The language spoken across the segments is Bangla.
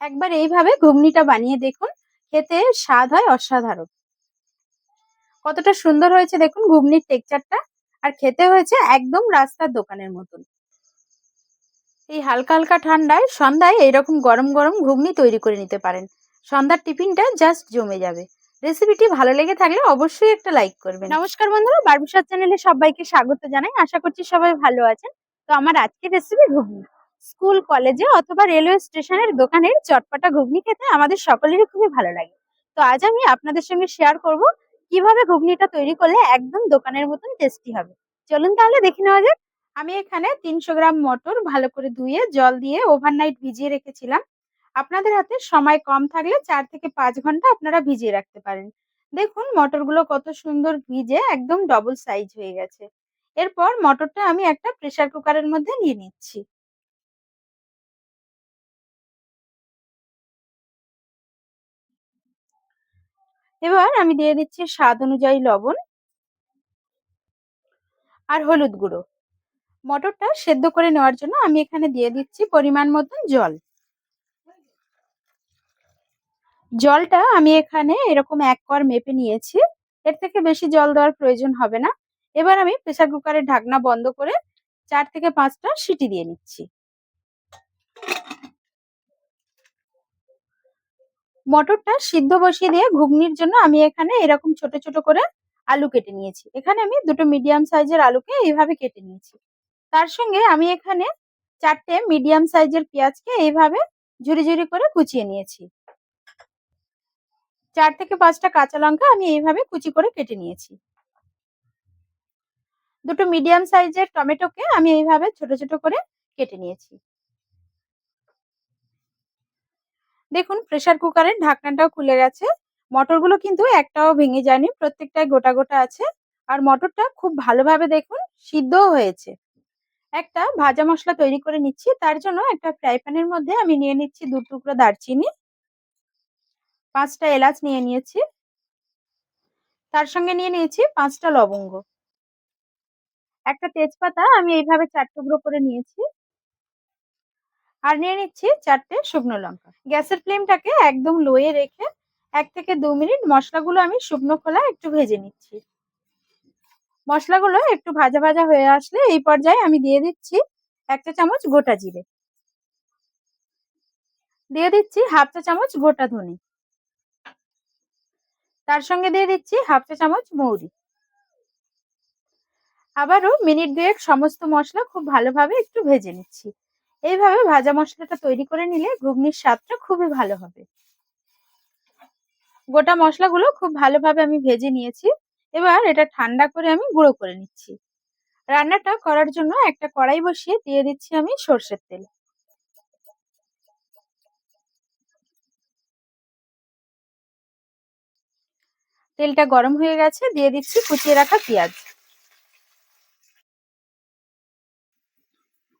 একবার এইভাবে ঘুগনিটা বানিয়ে দেখুন, খেতে স্বাদ হয় অসাধারণ। কতটা সুন্দর হয়েছে দেখুন ঘুগনির টেক্সচারটা আর খেতে হয়েছে একদম রাস্তার দোকানের মতন। এই হালকা হালকা ঠান্ডায় সন্ধ্যায় এইরকম গরম গরম ঘুগনি তৈরি করে নিতে পারেন। সন্ধ্যার টিফিনটা জাস্ট জমে যাবে। রেসিপিটি ভালো লেগে থাকলে অবশ্যই একটা লাইক করবেন। নমস্কার বন্ধুরা বারবিশার চ্যানেলে সবাইকে স্বাগত জানাই। আশা করছি সবাই ভালো আছেন। তো আমার আজকের রেসিপি ঘুগনি। স্কুল, কলেজে অথবা রেলওয়ে স্টেশনের দোকানের চটপটা ঘুগনি খেতে আমাদের সকলেরই খুবই ভালো লাগে। তো আজ আমি আপনাদের সঙ্গে শেয়ার করব কীভাবে ঘুগনিটা তৈরি করলে একদম দোকানের মতন টেস্টি হবে। চলুন তাহলে দেখে নেওয়া যাক। আমি এখানে তিনশো গ্রাম মটর ভালো করে ধুয়ে, জল দিয়ে ওভারনাইট ভিজিয়ে রেখেছিলাম। আপনাদের হাতে সময় কম থাকলে চার থেকে পাঁচ ঘণ্টা আপনারা ভিজিয়ে রাখতে পারেন। দেখুন মটরগুলো কত সুন্দর ভিজে একদম ডবল সাইজ হয়ে গেছে। এরপর মটরটা আমি একটা প্রেসার কুকারের মধ্যে নিয়ে নিচ্ছি। এবার আমি দিয়ে দিচ্ছি স্বাদ অনুযায়ী লবণ আর হলুদ গুঁড়ো। মটরটা সেদ্ধ করে নেওয়ার জন্য আমি এখানে দিয়ে দিচ্ছি পরিমাণ মতন জল। জলটা আমি এখানে এরকম এক কর মেপে নিয়েছি। এর থেকে বেশি জল দেওয়ার প্রয়োজন হবে না। এবার আমি প্রেসার কুকারের ঢাকনা বন্ধ করে চার থেকে পাঁচটা সিটি দিয়ে নিচ্ছি। মটরটা সিদ্ধ বসিয়ে দিয়ে ঘুগনির জন্য আমি এখানে এরকম ছোট ছোট করে আলু কেটে নিয়েছি। এখানে আমি দুটো মিডিয়াম সাইজের আলুকে এইভাবে কেটে নিয়েছি। তার সঙ্গে আমি এখানে চারটে মিডিয়াম সাইজের পেঁয়াজকে এইভাবে ঝুরি ঝুরি করে কুচিয়ে নিয়েছি। চার থেকে পাঁচটা কাঁচা লঙ্কা আমি এইভাবে কুচি করে কেটে নিয়েছি। দুটো মিডিয়াম সাইজের টমেটোকে আমি এইভাবে ছোট ছোট করে কেটে নিয়েছি। দেখুন প্রেসার কুকারের ঢাকনাটাও খুলে গেছে। মটরগুলো কিন্তু একটাও ভেঙে যায়নি প্রত্যেকটাই গোটা গোটা আছে। আর মটরটা খুব ভালোভাবে দেখুন, সিদ্ধও হয়েছে। একটা ভাজা মশলা তৈরি করে নিচ্ছি, তার জন্য একটা ফ্রাই প্যানের মধ্যে আমি নিয়ে নিচ্ছি দু টুকরো দারচিনি। পাঁচটা এলাচ নিয়ে নিয়েছি। তার সঙ্গে নিয়ে নিয়েছি পাঁচটা লবঙ্গ। একটা তেজপাতা আমি এইভাবে চার টুকরো করে নিয়েছি। আর নিয়ে নিচ্ছি চারটে শুকনো লঙ্কা। গ্যাসের ফ্লেমটাকে একদম লোয়ে রেখে এক থেকে দু মিনিট মশলাগুলো আমি শুকনো খোলা একটু ভেজে নিচ্ছি। মশলাগুলো একটু ভাজা ভাজা হয়ে আসলে এই পর্যায়ে আমি দিয়ে দিচ্ছি একটা চামচ গোটা জিরে। দিয়ে দিচ্ছি হাফ চা চামচ গোটা ধনে। তার সঙ্গে দিয়ে দিচ্ছি হাফ চা চামচ মৌরি। আবারও মিনিট দুয়েক সমস্ত মশলা খুব ভালোভাবে একটু ভেজে নিচ্ছি। এইভাবে ভাজা মশলাটা তৈরি করে নিলে ঘুগনির স্বাদটা খুবই ভালো হবে। গোটা মশলাগুলো খুব ভালোভাবে আমি ভেজে নিয়েছি। এবার এটা ঠান্ডা করে আমি গুঁড়ো করে নিচ্ছি। রান্নাটা করার জন্য একটা কড়াই বসিয়ে দিয়ে দিচ্ছি আমি সর্ষের তেল। তেলটা গরম হয়ে গেছে, দিয়ে দিচ্ছি কুচিয়ে রাখা পেঁয়াজ।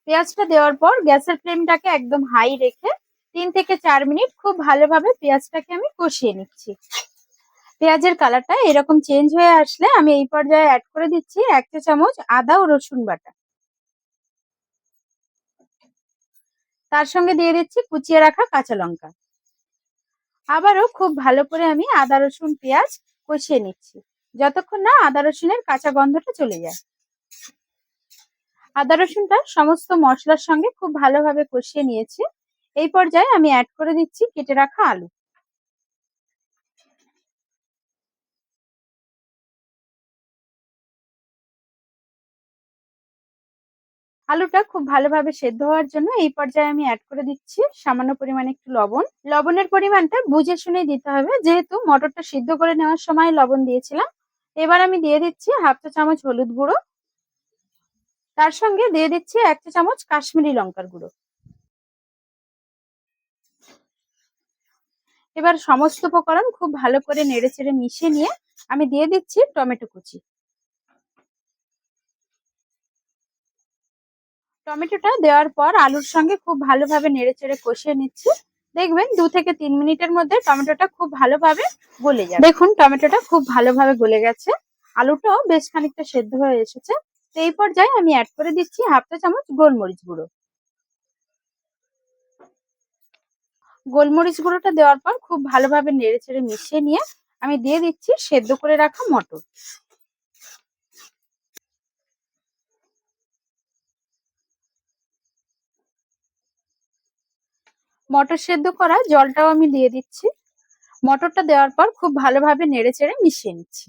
পেঁয়াজটা দেওয়ার পর গ্যাসের ফ্লেমটাকে একদম হাই রেখে তিন থেকে চার মিনিট খুব ভালোভাবে পেঁয়াজটাকে আমি কষিয়ে নিচ্ছি। পেঁয়াজের কালারটা এরকম চেঞ্জ হয়ে আসলে আমি এই পর্যায়ে অ্যাড করে দিচ্ছি এক চা চামচ আদা ও রসুন বাটা। তার সঙ্গে দিয়ে দিচ্ছি কুচিয়ে রাখা কাঁচা লঙ্কা। আবারও খুব ভালো করে আমি আদা, রসুন, পেঁয়াজ কষিয়ে নিচ্ছি। যতক্ষণ না আদা, রসুনের কাঁচা গন্ধটা চলে যায়। আদা রসুনটা সমস্ত মশলার সঙ্গে খুব ভালোভাবে কষিয়ে নিয়েছি। এই পর্যায়ে আমি অ্যাড করে দিচ্ছি কেটে রাখা আলু। আলুটা খুব ভালোভাবে সেদ্ধ হওয়ার জন্য এই পর্যায়ে আমি অ্যাড করে দিচ্ছি সামান্য পরিমাণে একটু লবণ। লবণের পরিমাণটা বুঝে শুনেই দিতে হবে, যেহেতু মটরটা সিদ্ধ করে নেওয়ার সময় লবণ দিয়েছিলাম। এবার আমি দিয়ে দিচ্ছি হাফ চা চামচ হলুদ গুঁড়ো। তার সঙ্গে দিয়ে দিচ্ছি এক চা চামচ কাশ্মীরি লঙ্কার গুঁড়ো। এবার সমস্ত উপকরণ খুব ভালো করে নেড়ে চেড়ে মিশিয়ে নিয়ে আমি দিয়ে দিচ্ছি টমেটো কুচি। টমেটোটা দেওয়ার পর আলুর সঙ্গে খুব ভালোভাবে নেড়ে চেড়ে কষিয়ে নিচ্ছি। দেখবেন দু থেকে তিন মিনিটের মধ্যে টমেটোটা খুব ভালোভাবে গলে যাবে। দেখুন টমেটোটা খুব ভালোভাবে গলে গেছে। আলুটাও বেশ খানিকটা সেদ্ধ হয়ে এসেছে। এই পর্যায়ে আমি অ্যাড করে দিচ্ছি হাফ চা চামচ গোলমরিচ গুঁড়ো। গোলমরিচ গুঁড়োটা দেওয়ার পর খুব ভালোভাবে নেড়ে চেড়ে মিশিয়ে নিয়ে আমি দিয়ে দিচ্ছি সেদ্ধ করে রাখা মটর। মটর সেদ্ধ করা জলটাও আমি দিয়ে দিচ্ছি। মটরটা দেওয়ার পর খুব ভালোভাবে নেড়ে চেড়ে মিশিয়ে নিচ্ছি।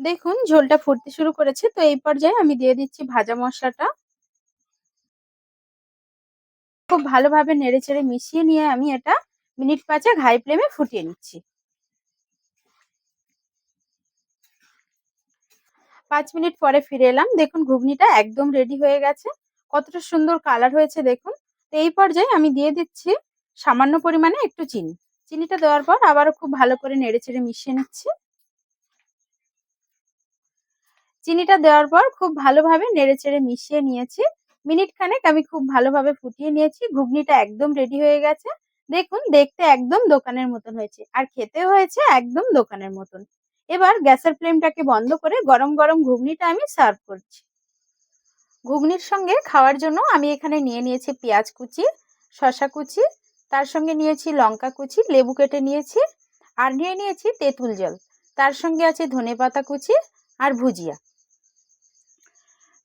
দেখুন, ঝোলটা ফুটতে শুরু করেছে। তো এই পর্যায়ে আমি দিয়ে দিচ্ছি ভাজা মশলাটা। খুব ভালোভাবে নেড়ে চেড়ে মিশিয়ে নিয়ে আমি এটা মিনিট পাঁচেক হাই ফ্লেমে ফুটিয়ে নিচ্ছি। পাঁচ মিনিট পরে ফিরে এলাম। দেখুন, ঘুগনিটা একদম রেডি হয়ে গেছে। কতটা সুন্দর কালার হয়েছে, দেখুন। তো এই পর্যায়ে আমি দিয়ে দিচ্ছি সামান্য পরিমাণে একটু চিনি। চিনিটা দেওয়ার পর আবারও খুব ভালো করে নেড়ে চেড়ে মিশিয়ে নিচ্ছি। চিনিটা দেওয়ার পর খুব ভালোভাবে নেড়ে চেড়ে মিশিয়ে নিয়েছি। মিনিট খানেক আমি খুব ভালোভাবে ফুটিয়ে নিয়েছি। ঘুগনিটা একদম রেডি হয়ে গেছে। দেখুন, দেখতে একদম দোকানের মতন হয়েছে আর খেতেও হয়েছে একদম দোকানের মতন। এবার গ্যাসের ফ্লেমটাকে বন্ধ করে গরম গরম ঘুগনিটা আমি সার্ভ করছি। ঘুগনির সঙ্গে খাওয়ার জন্য আমি এখানে নিয়ে নিয়েছি পেঁয়াজ কুচি শশা কুচি, তার সঙ্গে নিয়েছি লঙ্কা কুচি, লেবু কেটে নিয়েছি আর নিয়ে নিয়েছি তেঁতুল জল। তার সঙ্গে আছে ধনে পাতা কুচি আর ভুজিয়া।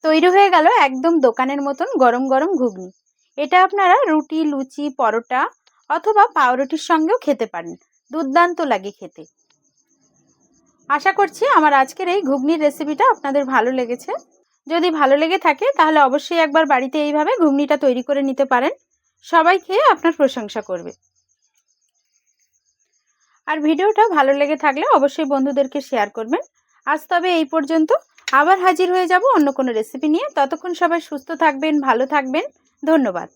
তৈরি হয়ে গেল একদম দোকানের মতন গরম গরম ঘুগনি। এটা আপনারা রুটি, লুচি, পরোটা অথবা পাউরুটির সঙ্গেও খেতে পারেন। দুর্দান্ত লাগে খেতে। আশা করছি আমার আজকের এই ঘুগনির রেসিপিটা আপনাদের ভালো লেগেছে। যদি ভালো লেগে থাকে তাহলে অবশ্যই একবার বাড়িতে এইভাবে ঘুগনিটা তৈরি করে নিতে পারেন। সবাই খেয়ে আপনার প্রশংসা করবে। আর ভিডিওটা ভালো লেগে থাকলে অবশ্যই বন্ধুদেরকে শেয়ার করবেন। আজ তবে এই পর্যন্ত। আবার হাজির হয়ে যাব অন্য কোনো রেসিপি নিয়ে। ততক্ষণ সবাই সুস্থ থাকবেন, ভালো থাকবেন। ধন্যবাদ।